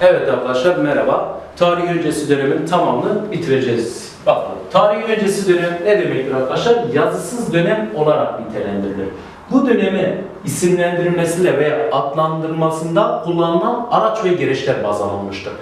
Evet arkadaşlar merhaba. Tarih öncesi dönemin tamamını bitireceğiz. Bakın tarih öncesi dönem ne demektir arkadaşlar? Yazısız dönem olarak nitelendirilir. Bu dönemi isimlendirilmesiyle veya adlandırmasında kullanılan araç ve gereçler baz alınmıştır.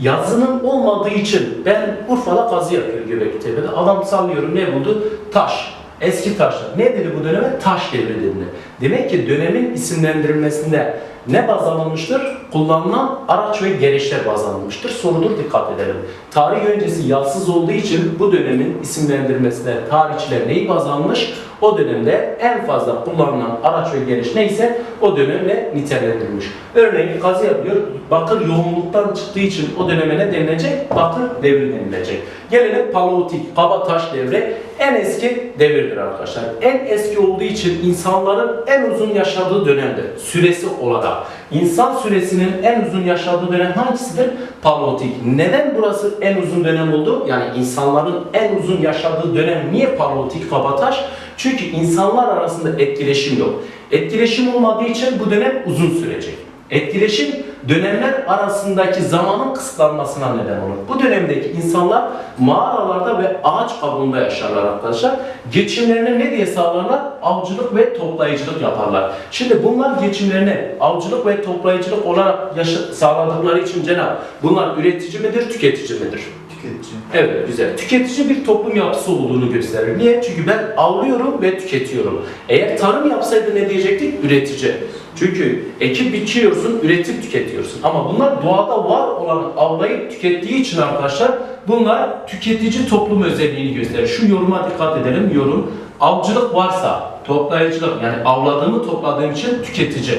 Yazının olmadığı için ben Urfa'da kazı yapıyorum Göbektepe'de. Adam sallıyorum ne buldu? Taş. Eski taşlar. Ne dedi bu döneme? Taş devri dedi. Demek ki dönemin isimlendirilmesinde ne baz alınmıştır? Kullanılan araç ve gereçler baz alınmıştır. Sorudur dikkat edelim. Tarih öncesi yazsız olduğu için bu dönemin isimlendirmesine tarihçiler neyi baz almış? O dönemde en fazla kullanılan araç ve gereç neyse o dönemle nitelendirilmiş. Örneğin kazı yapıyor, bakır yoğunluktan çıktığı için o döneme ne denilecek? Bakır devri denilecek. Gelelim paleolitik, kaba taş devri en eski devirdir arkadaşlar. En eski olduğu için insanların en uzun yaşadığı dönemdir. Süresi olarak. İnsan süresinin en uzun yaşadığı dönem hangisidir? Paleolitik. Neden burası en uzun dönem oldu? Yani insanların en uzun yaşadığı dönem niye paleolitik kabataş? Çünkü insanlar arasında etkileşim yok. Etkileşim olmadığı için bu dönem uzun sürecek. Etkileşim dönemler arasındaki zamanın kısıtlanmasına neden olur. Bu dönemdeki insanlar mağaralarda ve ağaç kabuğunda yaşarlar arkadaşlar. Geçimlerini ne diye sağlarlar? Avcılık ve toplayıcılık yaparlar. Şimdi bunlar geçimlerini avcılık ve toplayıcılık olarak sağladıkları için Cenab bunlar üretici midir, tüketici midir? Tüketici. Evet güzel. Tüketici bir toplum yapısı olduğunu gösterir. Niye? Çünkü ben avlıyorum ve tüketiyorum. Eğer tarım yapsaydı ne diyecektik? Üretici. Çünkü ekip biçiyorsun, üretip tüketiyorsun. Ama bunlar doğada var olan avlayıp tükettiği için arkadaşlar bunlar tüketici toplum özelliğini gösterir. Şu yoruma dikkat edelim. Yorum. Avcılık varsa toplayıcılık yani avladığımı topladığım için tüketici.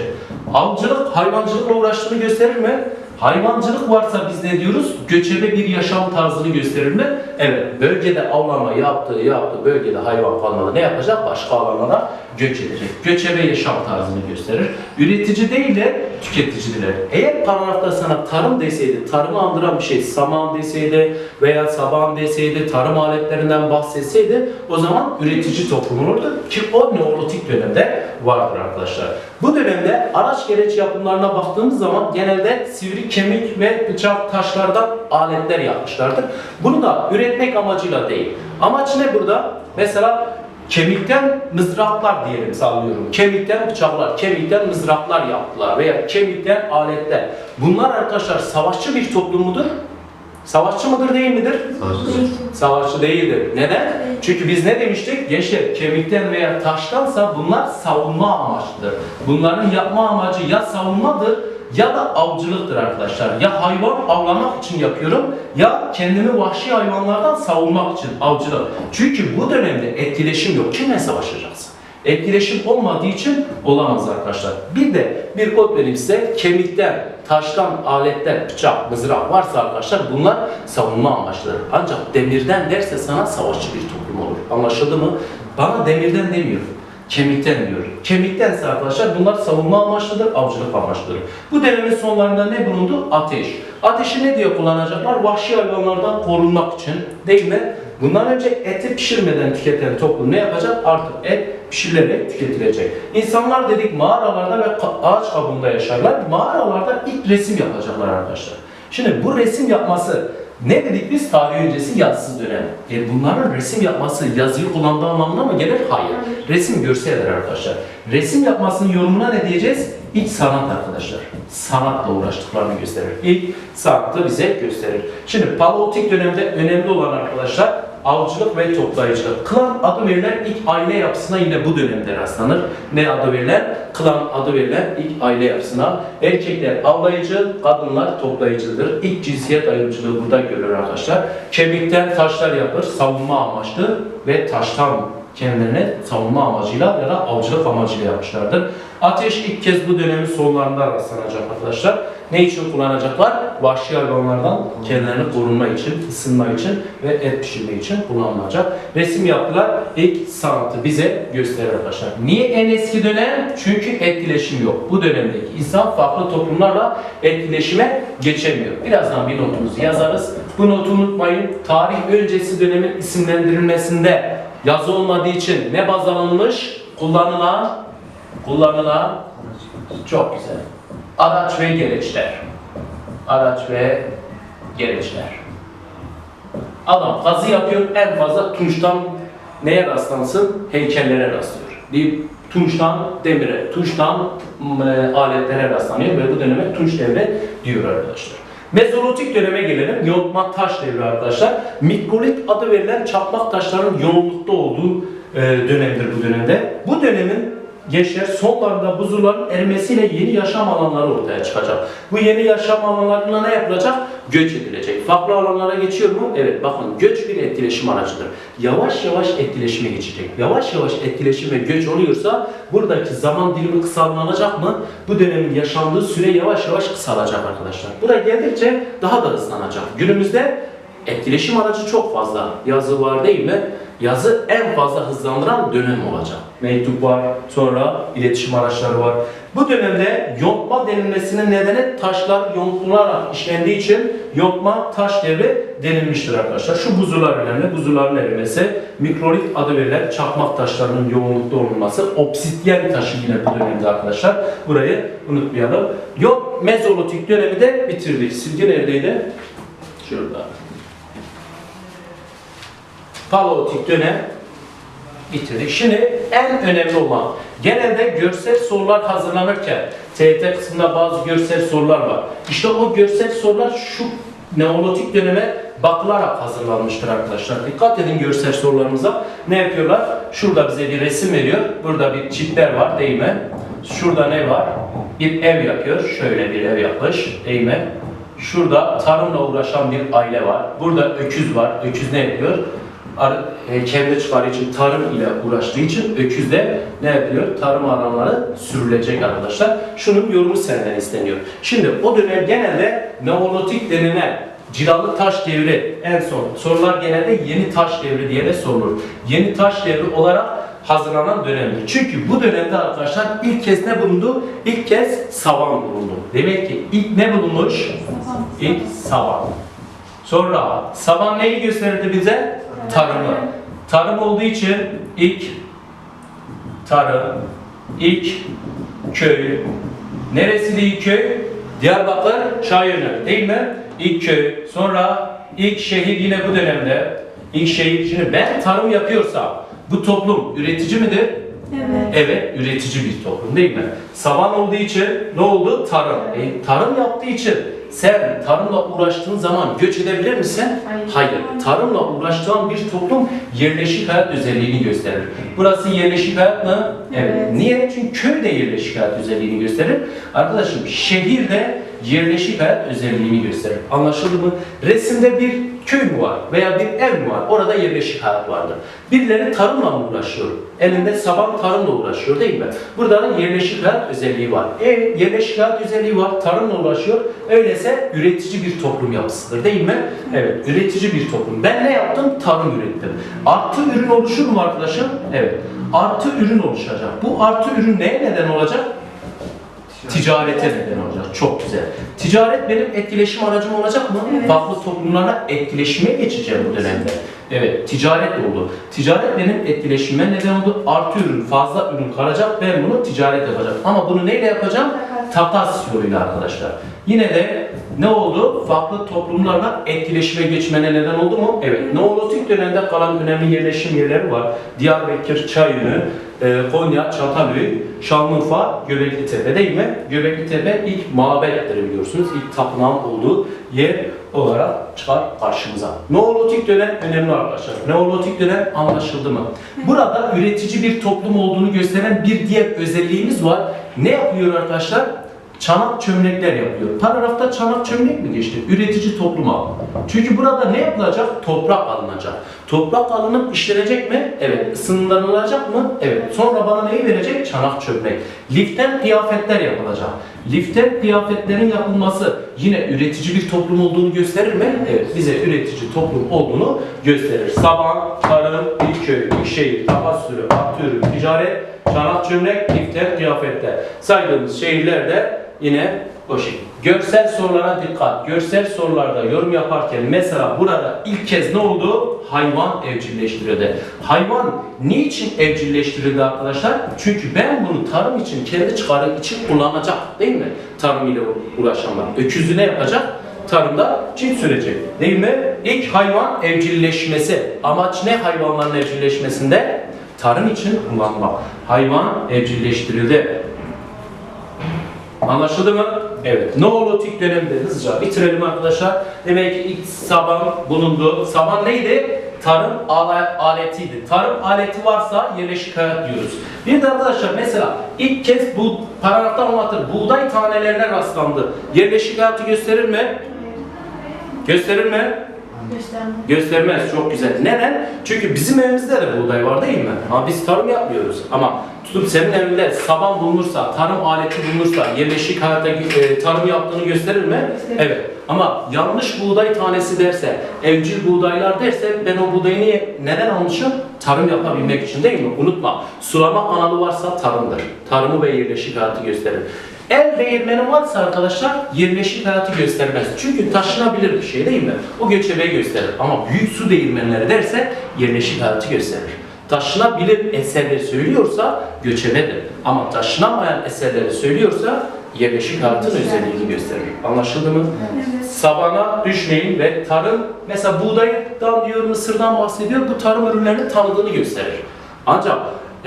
Avcılık hayvancılıkla uğraştığını gösterir mi? Hayvancılık varsa biz ne diyoruz? Göçebe bir yaşam tarzını gösterir mi? Evet, bölgede avlanma yaptığı yaptığı bölgede hayvan kalmadı. Ne yapacak? Başka alanlara göç edecek. Göçebe yaşam tarzını gösterir. Üretici değil de tüketiciler. Eğer paragrafta sana tarım deseydi, tarımı andıran bir şey, saman deseydi veya saban deseydi, tarım aletlerinden bahsetseydi o zaman üretici toplum olurdu ki o Neolitik dönemde vardır arkadaşlar. Bu dönemde araç gereç yapımlarına baktığımız zaman genelde sivri kemik ve bıçak taşlardan aletler yapmışlardır. Bunu da üretmek amacıyla değil. Amaç ne burada? Mesela kemikten mızraklar diyelim sallıyorum. Kemikten bıçaklar, kemikten mızraklar yaptılar veya kemikten aletler. Bunlar arkadaşlar savaşçı bir toplum mudur? Savaşçı mıdır değil midir? Savaşçı. Savaşçı değildir. Neden? Çünkü biz ne demiştik? Gençler kemikten veya taştansa bunlar savunma amaçlıdır. Bunların yapma amacı ya savunmadır ya da avcılıktır arkadaşlar. Ya hayvan avlamak için yapıyorum ya kendimi vahşi hayvanlardan savunmak için avcılık. Çünkü bu dönemde etkileşim yok. Kimle savaşacaksın? Etkileşim olmadığı için olamaz arkadaşlar. Bir de bir kod vereyim size. Kemikten, taştan, aletten, bıçak, mızrak varsa arkadaşlar bunlar savunma amaçlıdır. Ancak demirden derse sana savaşçı bir toplum olur. Anlaşıldı mı? Bana demirden demiyor. Kemikten diyor. Kemiktense arkadaşlar bunlar savunma amaçlıdır, avcılık amaçlıdır. Bu dönemin sonlarında ne bulundu? Ateş. Ateşi ne diye kullanacaklar? Vahşi hayvanlardan korunmak için değil mi? Bundan önce eti pişirmeden tüketen toplum ne yapacak? Artık et pişirilerek tüketilecek. İnsanlar dedik mağaralarda ve ağaç kabuğunda yaşarlar. Mağaralarda ilk resim yapacaklar arkadaşlar. Şimdi bu resim yapması ne dedik biz? Tarih öncesi yazsız dönem. E bunların resim yapması yazıyı kullandığı anlamına mı gelir? Hayır. Resim görseldir arkadaşlar. Resim yapmasının yorumuna ne diyeceğiz? İlk sanat arkadaşlar. Sanatla uğraştıklarını gösterir. İlk sanatı bize gösterir. Şimdi paleolitik dönemde önemli olan arkadaşlar avcılık ve toplayıcılık. Klan adı verilen ilk aile yapısına yine bu dönemde rastlanır. Ne adı verilen? Klan adı verilen ilk aile yapısına. Erkekler avlayıcı, kadınlar toplayıcıdır. İlk cinsiyet ayrımcılığı burada görülür arkadaşlar. Kemikten taşlar yapılır, savunma amaçlı ve taştan kendilerine savunma amacıyla ya da avcılık amacıyla yapmışlardır. Ateş ilk kez bu dönemin sonlarında rastlanacak arkadaşlar. Ne için kullanacaklar? Vahşi hayvanlardan kendilerini korunma için, ısınma için ve et pişirme için kullanılacak. Resim yaptılar. İlk sanatı bize gösterir arkadaşlar. Niye en eski dönem? Çünkü etkileşim yok. Bu dönemdeki insan farklı toplumlarla etkileşime geçemiyor. Birazdan bir notumuzu yazarız. Bu notu unutmayın. Tarih öncesi dönemin isimlendirilmesinde yazı olmadığı için ne baz alınmış? Kullanılan, kullanılan çok güzel. Araç ve gereçler. araç ve gereçler. Adam kazı yapıyor, en fazla tunçtan neye rastlansın? Heykellere rastlıyor. Deyip tunçtan demire, tunçtan e, aletlere rastlanıyor ve bu döneme tunç devri diyor arkadaşlar. Mezolitik döneme gelelim. Yontma taş devri arkadaşlar. Mikrolit adı verilen çakmak taşların yoğunlukta olduğu e, dönemdir bu dönemde. Bu dönemin gençler sonlarında buzulların erimesiyle yeni yaşam alanları ortaya çıkacak. Bu yeni yaşam alanlarına ne yapılacak? Göç edilecek. Farklı alanlara geçiyor mu? Evet bakın göç bir etkileşim aracıdır. Yavaş yavaş etkileşime geçecek. Yavaş yavaş etkileşim ve göç oluyorsa buradaki zaman dilimi kısalmanacak mı? Bu dönemin yaşandığı süre yavaş yavaş kısalacak arkadaşlar. Buraya geldikçe daha da hızlanacak. Günümüzde etkileşim aracı çok fazla. Yazı var değil mi? Yazı en fazla hızlandıran dönem olacak. Mektup var, sonra iletişim araçları var. Bu dönemde yontma denilmesinin nedeni taşlar yontularak işlendiği için yontma taş devri denilmiştir arkadaşlar. Şu buzullar önemli. Buzulların erimesi, mikrolit adı verilen çakmak taşlarının yoğunlukta olması, obsidyen taşı yine bu dönemde arkadaşlar. Burayı unutmayalım. Yok mezolitik dönemi de bitirdik. Silgi neredeydi? Şurada. Paleolitik dönem bitirdik. Şimdi en önemli olan genelde görsel sorular hazırlanırken TYT kısmında bazı görsel sorular var. İşte o görsel sorular şu Neolitik döneme bakılarak hazırlanmıştır arkadaşlar. Dikkat edin görsel sorularımıza. Ne yapıyorlar? Şurada bize bir resim veriyor. Burada bir çitler var değil mi? Şurada ne var? Bir ev yapıyor. Şöyle bir ev yapmış değil mi? Şurada tarımla uğraşan bir aile var. Burada öküz var. Öküz ne yapıyor? E, kendi çıkarı için tarım ile uğraştığı için öküz de ne yapıyor? Tarım alanları sürülecek arkadaşlar. Şunun yorumu senden isteniyor. Şimdi o dönem genelde Neolitik denilen cilalı taş devri en son. Sorular genelde yeni taş devri diye de sorulur. Yeni taş devri olarak hazırlanan dönemdir. Çünkü bu dönemde arkadaşlar ilk kez ne bulundu? İlk kez savan bulundu. Demek ki ilk ne bulunmuş? İlk savan. Sonra saban neyi gösterirdi bize? Tarımı. Tarım olduğu için ilk tarım, ilk köy. Neresiydi ilk köy? Diyarbakır Şahin'i değil mi? İlk köy. Sonra ilk şehir yine bu dönemde. İlk şehir. Şimdi ben tarım yapıyorsam bu toplum üretici midir? Evet. Evet, üretici bir toplum değil mi? Savan olduğu için ne oldu? Tarım. E, tarım yaptığı için sen tarımla uğraştığın zaman göç edebilir misin? Hayır. Tarımla uğraştığın bir toplum yerleşik hayat özelliğini gösterir. Burası yerleşik hayat mı? Evet. Niye? Çünkü köy de yerleşik hayat özelliğini gösterir. Arkadaşım şehir de yerleşik hayat özelliğini gösterir. Anlaşıldı mı? Resimde bir köy mü var veya bir ev mi var? Orada yerleşik hayat vardır. Birileri tarımla mı uğraşıyor? Elinde saban tarımla uğraşıyor değil mi? Burada da yerleşik hayat özelliği var. Ev yerleşik hayat özelliği var, tarımla uğraşıyor. Öyleyse üretici bir toplum yapısıdır değil mi? Evet, üretici bir toplum. Ben ne yaptım? Tarım ürettim. Artı ürün oluşur mu arkadaşım? Evet. Artı ürün oluşacak. Bu artı ürün neye neden olacak? Ticarete neden olacak. Çok güzel. Ticaret benim etkileşim aracım olacak mı? Evet. Farklı toplumlarla etkileşime geçeceğim bu dönemde. Evet, ticaret oldu. Ticaret benim etkileşime neden oldu. Artı ürün, fazla ürün kalacak. Ben bunu ticaret yapacağım. Ama bunu neyle yapacağım? Takas yoluyla arkadaşlar. Yine de ne oldu? Farklı toplumlarla etkileşime geçmene neden oldu mu? Evet. Neolitik dönemde kalan önemli yerleşim yerleri var. Diyarbakır, Çayönü, e, Konya, Çatalhöyük, Şanlıurfa, Göbekli Tepe değil mi? Göbekli Tepe ilk mabettir biliyorsunuz. İlk tapınağın olduğu yer olarak çıkar karşımıza. Neolitik dönem önemli arkadaşlar. Neolitik dönem anlaşıldı mı? Burada üretici bir toplum olduğunu gösteren bir diğer özelliğimiz var. Ne yapıyor arkadaşlar? Çanak çömlekler yapıyor. Paragrafta çanak çömlek mi geçti? Üretici topluma. Çünkü burada ne yapılacak? Toprak alınacak. Toprak alınıp işlenecek mi? Evet. Isınlanılacak mı? Evet. Sonra bana neyi verecek? Çanak çömlek. Liften kıyafetler yapılacak. Liften kıyafetlerin yapılması yine üretici bir toplum olduğunu gösterir mi? Evet. Bize üretici toplum olduğunu gösterir. Saban, tarım, bir köy, bir şehir, takas sürü, artı ürün, ticaret, çanak çömlek, liften kıyafetler. Saydığımız şehirlerde yine o şey. Görsel sorulara dikkat. Görsel sorularda yorum yaparken mesela burada ilk kez ne oldu? Hayvan evcilleştirildi. Hayvan niçin evcilleştirildi arkadaşlar? Çünkü ben bunu tarım için, kendi çıkarı için kullanacak değil mi? Tarım ile uğraşanlar. Öküzü ne yapacak? tarımda çift sürecek. Değil mi? İlk hayvan evcilleşmesi. Amaç ne hayvanların evcilleşmesinde? Tarım için kullanmak. Hayvan evcilleştirildi. Anlaşıldı mı? Evet. Neolitik dönemde hızlıca bitirelim arkadaşlar. Demek ki ilk saban bulundu. Saban neydi? Tarım aletiydi. Tarım aleti varsa yerleşik hayat diyoruz. Bir de arkadaşlar mesela ilk kez bu paragrafta anlatır. Buğday tanelerine rastlandı. Yerleşik hayatı gösterir mi? Gösterir mi? Gösterme. Göstermez. Çok güzel. Neden? Çünkü bizim evimizde de buğday var değil mi? Ama biz tarım yapmıyoruz. Ama tutup senin evinde saban bulunursa, tarım aleti bulunursa, yerleşik hayatta e, tarım yaptığını gösterir mi? Gösterir. Evet. Ama yanlış buğday tanesi derse, evcil buğdaylar derse ben o buğdayı niye, neden almışım? Tarım yapabilmek için değil mi? Unutma. Sulama kanalı varsa tarımdır. Tarımı ve yerleşik hayatı gösterir. El değirmeni varsa arkadaşlar yerleşik hayatı göstermez. Çünkü taşınabilir bir şey değil mi? O göçebeyi gösterir. Ama büyük su değirmenleri derse yerleşik hayatı gösterir. Taşınabilir eserleri söylüyorsa göçebedir. Ama taşınamayan eserleri söylüyorsa yerleşik hayatın özelliğini gösterir. Anlaşıldı mı? Evet. Sabana düşmeyin ve tarım, mesela buğdaydan diyor, mısırdan bahsediyor, bu tarım ürünlerini tanıdığını gösterir. Ancak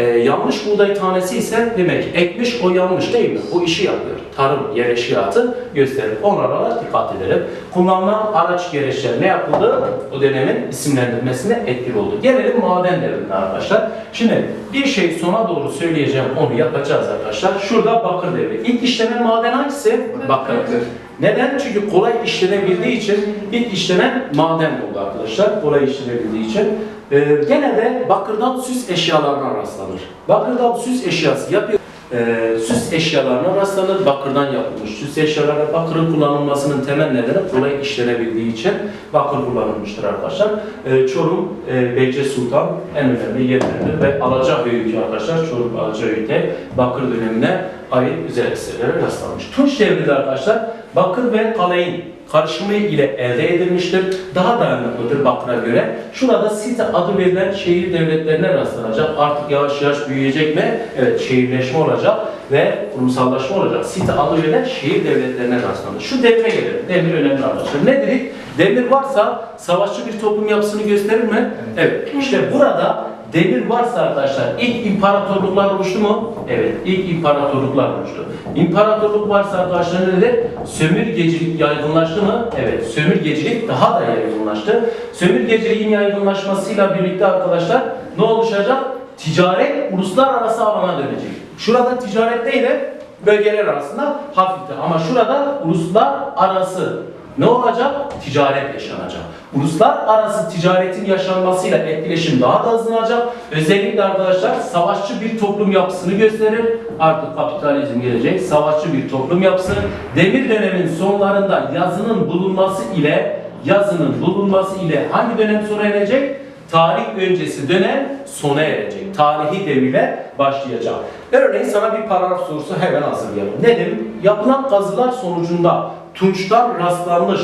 e, yanlış buğday tanesi ise demek ki ekmiş o yanlış değil mi? O işi yapıyor. Tarım yerleşiyatı gösterir. Onlara dikkat edelim. Kullanılan araç gereçler ne yapıldı? O dönemin isimlendirmesine etkili oldu. Gelelim maden devrine arkadaşlar. Şimdi bir şey sona doğru söyleyeceğim onu yapacağız arkadaşlar. Şurada bakır devri. İlk işlenen maden hangisi? Bakır. Neden? Çünkü kolay işlenebildiği için ilk işlenen maden oldu arkadaşlar. Kolay işlenebildiği için. Ee, genelde bakırdan süs eşyalarına rastlanır. Bakırdan süs eşyası yapıyor. Ee, süs eşyalarına rastlanır. Bakırdan yapılmış. Süs eşyalarına bakırın kullanılmasının temel nedeni kolay işlenebildiği için bakır kullanılmıştır arkadaşlar. Ee, Çorum, e, Beyce Sultan en önemli yerleridir ve Alacahöyük arkadaşlar. Çorum Alacahöyük'te bakır dönemine ait güzel eserlere rastlanmış. Tunç devrinde arkadaşlar bakır ve kaleyin karışımı ile elde edilmiştir. Daha dayanıklıdır bakıra göre. Şurada site adı verilen şehir devletlerine rastlanacak. Artık yavaş yavaş büyüyecek mi? Evet şehirleşme olacak ve kurumsallaşma olacak. Site adı verilen şehir devletlerine rastlanır. Şu devre gelir. Demir önemli arkadaşlar. Ne dedik? Demir varsa savaşçı bir toplum yapısını gösterir mi? Evet. İşte burada Demir varsa arkadaşlar ilk imparatorluklar oluştu mu? Evet, ilk imparatorluklar oluştu. İmparatorluk varsa arkadaşlar ne nedir? Sömürgecilik yaygınlaştı mı? Evet, sömürgecilik daha da yaygınlaştı. Sömürgeciliğin yaygınlaşmasıyla birlikte arkadaşlar ne oluşacak? Ticaret uluslararası alana dönecek. Şurada ticaret değil de bölgeler arasında hafifte ama şurada uluslar arası ne olacak? Ticaret yaşanacak. Uluslararası ticaretin yaşanmasıyla etkileşim daha da hızlanacak. Özellikle arkadaşlar savaşçı bir toplum yapısını gösterir. Artık kapitalizm gelecek. Savaşçı bir toplum yapısı. Demir dönemin sonlarında yazının bulunması ile yazının bulunması ile hangi dönem sona erecek? Tarih öncesi dönem sona erecek. Tarihi devirle başlayacak. Örneğin sana bir paragraf sorusu hemen hazırlayalım. Nedir? Yapılan kazılar sonucunda tunçtan rastlanmış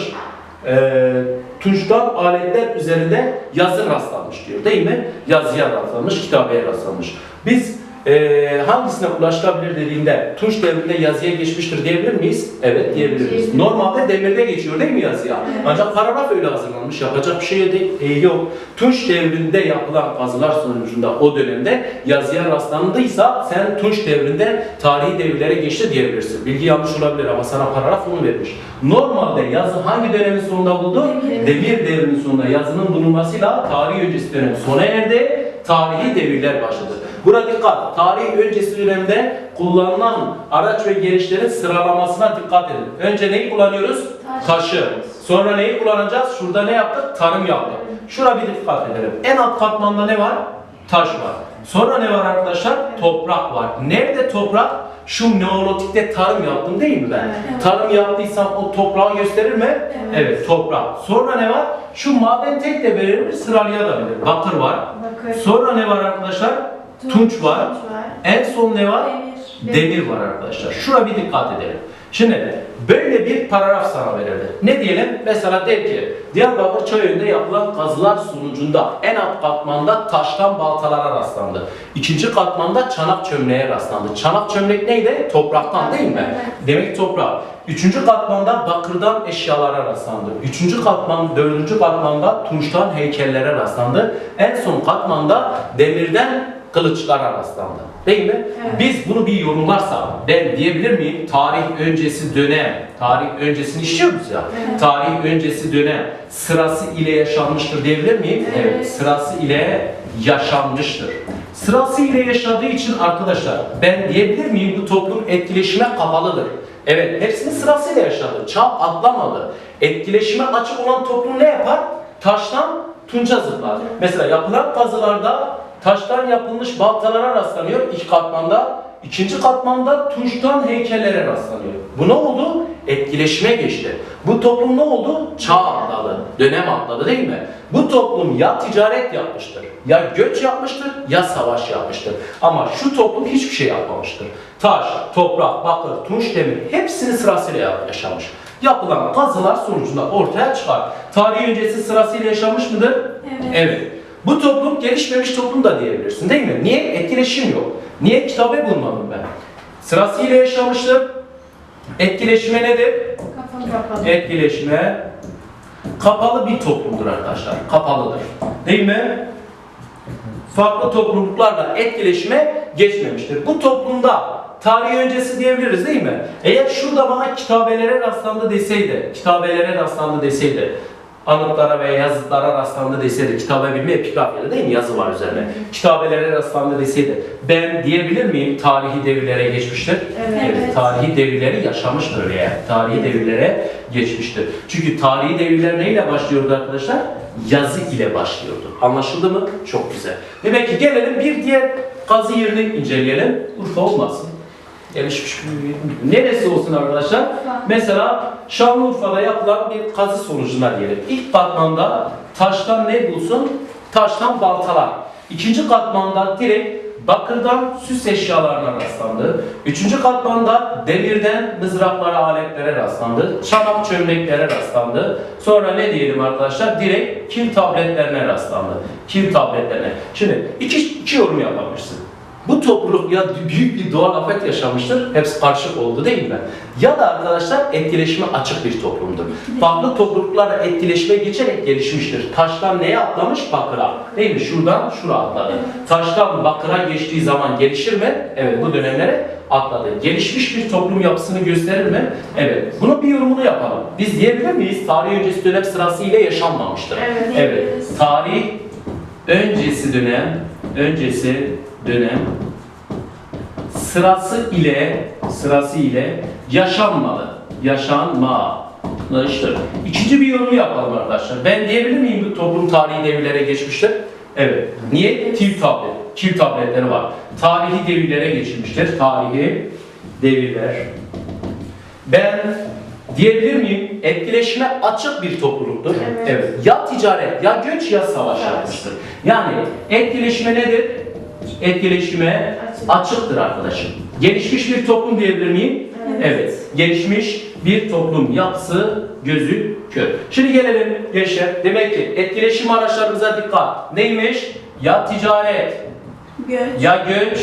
e, tunçtan aletler üzerinde yazı rastlanmış diyor değil mi? Yazıya rastlanmış, kitabeye rastlanmış. Biz e, hangisine ulaşılabilir dediğinde tunç devrinde yazıya geçmiştir diyebilir miyiz? Evet diyebiliriz. Normalde demirde geçiyor değil mi yazıya? Ancak paragraf öyle hazırlanmış. Yapacak bir şey de, e, yok. Tunç devrinde yapılan kazılar sonucunda o dönemde yazıya rastlandıysa sen Tunç devrinde tarihi devirlere geçti diyebilirsin. Bilgi yanlış olabilir ama sana paragraf onu vermiş. Normalde yazı hangi dönemin sonunda buldu? Demir devrinin sonunda yazının bulunmasıyla tarih öncesi dönem sona erdi. Tarihi devirler başladı. Burada dikkat. Tarih öncesi dönemde kullanılan araç ve gereçlerin sıralamasına dikkat edin. Önce neyi kullanıyoruz? Taş. Taşı. Sonra neyi kullanacağız? Şurada ne yaptık? Tarım yaptık. Şuna bir dikkat edelim. En alt katmanda ne var? Taş var. Sonra ne var arkadaşlar? Toprak var. Nerede toprak? Şu neolitikte tarım yaptım değil mi ben? Evet. Tarım yaptıysam o toprağı gösterir mi? Evet. Evet, toprak. Sonra ne var? Şu maden tek de verilir, sıralayabilir. Bakır var. Bakır. Sonra ne var arkadaşlar? Tunç var. Tunç var. En son ne var? Demir. Demir var arkadaşlar. Şuna bir dikkat edelim. Şimdi böyle bir paragraf sana verildi. Ne diyelim? Mesela der ki Diyarbakır Çayöyü'nde yapılan kazılar sonucunda en alt katmanda taştan baltalara rastlandı. İkinci katmanda çanak çömleğe rastlandı. Çanak çömlek neydi? Topraktan değil mi? Demek toprak. Üçüncü katmanda bakırdan eşyalara rastlandı. Üçüncü katman, dördüncü katmanda tunçtan heykellere rastlandı. En son katmanda demirden kılıçlara rastlandı. Değil mi? Evet. Biz bunu bir yorumlarsak ben diyebilir miyim? Tarih öncesi dönem, tarih öncesini işliyoruz ya. Evet. Tarih öncesi dönem sırası ile yaşanmıştır diyebilir miyim? Evet. Sırası ile yaşanmıştır. Sırası ile yaşadığı için arkadaşlar ben diyebilir miyim bu toplum etkileşime kapalıdır. Evet hepsini sırasıyla yaşadı. Çağ atlamadı. Etkileşime açık olan toplum ne yapar? Taştan tunca zıplar. Mesela yapılan kazılarda taştan yapılmış baltalara rastlanıyor ilk katmanda. İkinci katmanda tunçtan heykellere rastlanıyor. Bu ne oldu? Etkileşime geçti. Bu toplum ne oldu? Çağ atladı, dönem atladı değil mi? Bu toplum ya ticaret yapmıştır, ya göç yapmıştır, ya savaş yapmıştır. Ama şu toplum hiçbir şey yapmamıştır. Taş, toprak, bakır, tunç demir hepsini sırasıyla yaşamış. Yapılan kazılar sonucunda ortaya çıkar. Tarih öncesi sırasıyla yaşamış mıdır? Evet. Evet. Bu toplum gelişmemiş toplum da diyebilirsin değil mi? Niye? Etkileşim yok. Niye kitabı bulmadım ben? Sırasıyla yaşamıştır. Etkileşime nedir? Kapalı. Etkileşime kapalı bir toplumdur arkadaşlar. Kapalıdır. Değil mi? Farklı topluluklarla etkileşime geçmemiştir. Bu toplumda tarih öncesi diyebiliriz değil mi? Eğer şurada bana kitabelere rastlandı deseydi, kitabelere rastlandı deseydi, anıtlara veya yazıtlara rastlandı deseydi, kitabe bilme epigraf değil mi? Yazı var üzerine. Kitabelere rastlandı deseydi, ben diyebilir miyim tarihi devirlere geçmiştir? Evet. Evet, tarihi devirleri yaşamıştır veya tarihi devirlere geçmiştir. Çünkü tarihi devirler neyle başlıyordu arkadaşlar? Yazı ile başlıyordu. Anlaşıldı mı? Çok güzel. Demek ki gelelim bir diğer kazı yerini inceleyelim. Urfa olmasın. Gelişmiş bir Neresi olsun arkadaşlar? Mesela Şanlıurfa'da yapılan bir kazı sonucuna diyelim. İlk katmanda taştan ne bulsun? Taştan baltalar. İkinci katmanda direkt bakırdan süs eşyalarına rastlandı. Üçüncü katmanda demirden mızraklara, aletlere rastlandı. Çanak çömleklere rastlandı. Sonra ne diyelim arkadaşlar? Direkt kil tabletlerine rastlandı. Kil tabletlerine. Şimdi iki, iki yorum yapabilirsin. Bu topluluk ya büyük bir doğal afet yaşamıştır, hepsi karışık oldu değil mi? Ya da arkadaşlar etkileşime açık bir toplumdur. Farklı topluluklarla etkileşime geçerek gelişmiştir. Taştan neye atlamış? Bakıra. Değil mi? Şuradan şura atladı. Taştan bakıra geçtiği zaman gelişir mi? Evet bu dönemlere atladı. Gelişmiş bir toplum yapısını gösterir mi? Evet. Bunun bir yorumunu yapalım. Biz diyebilir miyiz? Tarih öncesi dönem sırasıyla yaşanmamıştır. Evet, Evet. Tarih öncesi dönem, öncesi dönem sırası ile sırası ile yaşanmalı. Yaşanmamıştır. İkinci bir yorum yapalım arkadaşlar. Ben diyebilir miyim bu toplum tarihi devirlere geçmiştir? Evet. Niye? Kil tablet. Kil tabletleri var. Tarihi devirlere geçilmiştir. Tarihi devirler. Ben diyebilir miyim? Etkileşime açık bir topluluktur. Evet. Ya ticaret, ya göç, ya savaş Evet. yapmıştır. Yani etkileşime nedir? Etkileşime Açık. açıktır arkadaşım. Gelişmiş bir toplum diyebilir miyim? Evet. Gelişmiş bir toplum yapısı gözüküyor. Şimdi gelelim gençler. Demek ki etkileşim araçlarımıza dikkat. Neymiş? Ya ticaret, Göç. ya göç,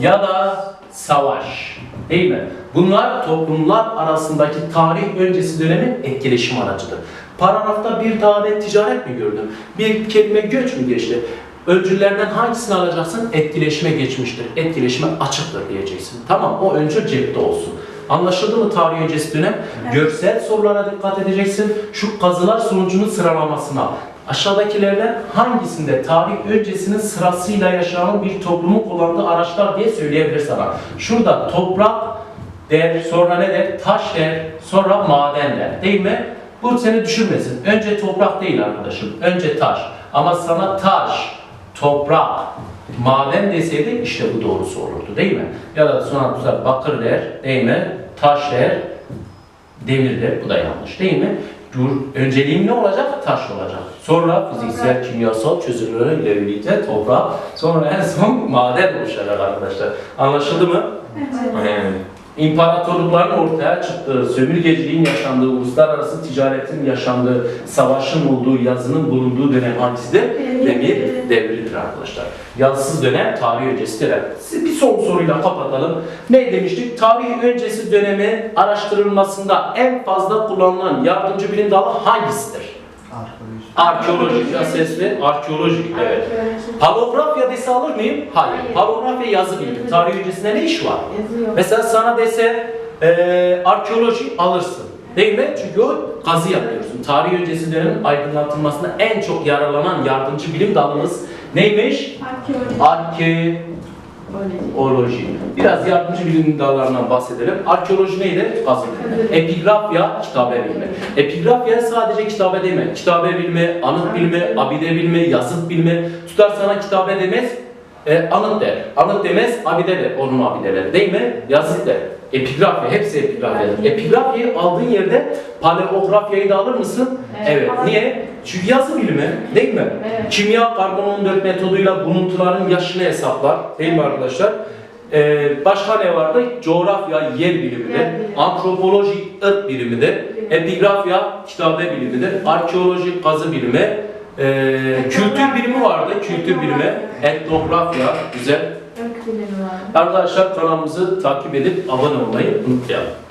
ya da savaş. Değil mi? Bunlar toplumlar arasındaki tarih öncesi dönemin etkileşim aracıdır. Paragrafta bir davet ticaret mi gördün? Bir kelime göç mü geçti? Öncüllerden hangisini alacaksın? Etkileşime geçmiştir. Etkileşime açıktır diyeceksin. Tamam o öncül cepte olsun. Anlaşıldı mı tarih öncesi dönem? Evet. Görsel sorulara dikkat edeceksin. Şu kazılar sonucunun sıralamasına. Aşağıdakilerden hangisinde tarih öncesinin sırasıyla yaşanan bir toplumun kullandığı araçlar diye söyleyebilir sana. Şurada toprak der, sonra ne der? Taş der, sonra maden der. Değil mi? Bu seni düşürmesin. Önce toprak değil arkadaşım. Önce taş. Ama sana taş, toprak, maden deseydi işte bu doğrusu olurdu değil mi? Ya da sonra bakır der, değil mi? Taş der, demir der. Bu da yanlış değil mi? dur, önceliğim ne olacak? Taş olacak. Sonra fiziksel, kimyasal çözümlerle birlikte toprak, sonra en son maden oluşacak arkadaşlar. Anlaşıldı mı? Evet. İmparatorlukların ortaya çıktığı, sömürgeciliğin yaşandığı, uluslararası ticaretin yaşandığı, savaşın olduğu, yazının bulunduğu dönem hangisidir? Demir devridir arkadaşlar. Yazısız dönem tarih öncesi dönem. Bir son soruyla kapatalım. Ne demiştik? Tarih öncesi dönemi araştırılmasında en fazla kullanılan yardımcı bilim dalı hangisidir? Arkeolojik ya sesli, arkeolojik evet. Palografya dese alır mıyım? Hayır. Hayır. Palografya yazı bilimi. Tarih öncesinde ne iş var? Yazıyor. Mesela sana dese eee arkeoloji alırsın. Değil mi? Çünkü o kazı yapıyorsun. Tarih öncesi dönemin aydınlatılmasına en çok yararlanan yardımcı bilim dalımız neymiş? Arkeoloji. Arkeoloji. Biraz yardımcı bilim dallarından bahsedelim. Arkeoloji neydi? Kazı bilimi. Epigrafya, kitabe bilimi. Epigrafya sadece kitabe deme. Kitabe bilimi, anıt bilimi, abide bilimi, yazıt bilimi. Tutar sana kitabe demez, e, anıt der. Anıt demez, abide der. Onun abideleri değil mi? Yazıt der. Epigrafya, hepsi epigrafyadır. Epigrafyayı aldığın yerde paleografyayı da alır mısın? Evet. Evet. Niye? Çünkü yazı bilimi değil mi? Evet. Kimya karbon 14 metoduyla buluntuların yaşını hesaplar. Değil mi arkadaşlar? Ee, başka ne vardı? Coğrafya, yer bilimidir. Yer bilimi. Antropoloji, ırk bilimidir. Epigrafya, kitabe bilimidir. Arkeoloji, kazı bilimi. Ee, kültür bilimi vardı, kültür bilimi. Etnografya, güzel. Arkadaşlar kanalımızı takip edip abone olmayı unutmayalım.